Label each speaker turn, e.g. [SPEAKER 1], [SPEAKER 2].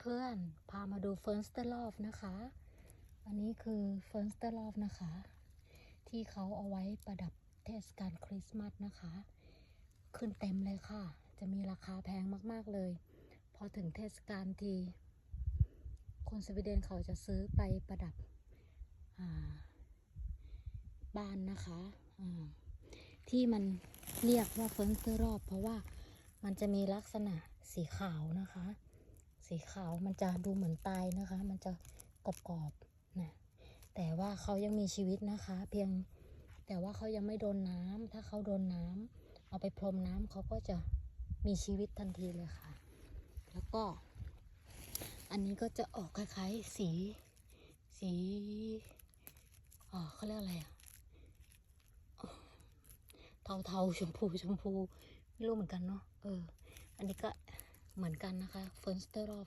[SPEAKER 1] เพื่อนๆ พามาดูเฟิร์นสเตอร์ลอฟนะคะ อันนี้คือเฟิร์นสเตอร์ลอฟนะคะ ที่เขาเอาไว้ประดับเทศกาลคริสต์มาสนะคะ ขึ้นเต็มเลยค่ะ จะมีราคาแพงมากๆเลย พอถึงเทศกาลที คนสวีเดนเขาจะซื้อไปประดับบ้านนะคะที่มันเรียกว่าเฟิร์นสเตอร์ลอฟเพราะว่ามันจะมีลักษณะสีขาวนะคะ สีขาวมันจะดูเหมือนตายนะคะ มันจะกรอบๆนะแต่ว่าเขายังมีชีวิตนะคะ เพียงแต่ว่าเขายังไม่โดนน้ำถ้าเขาโดนน้ำเอาไปพรมน้ำเขาก็จะมีชีวิตทันทีเลยค่ะ แล้วก็ อันนี้ก็จะออกคล้ายๆ สี สีอ๋อเขาเรียกอะไรอะเทาๆชมพูชมพูไม่รู้เหมือนกันเนาะเออ อันนี้ก็ เหมือนกันนะคะเฟิร์นสเตอร์รอบ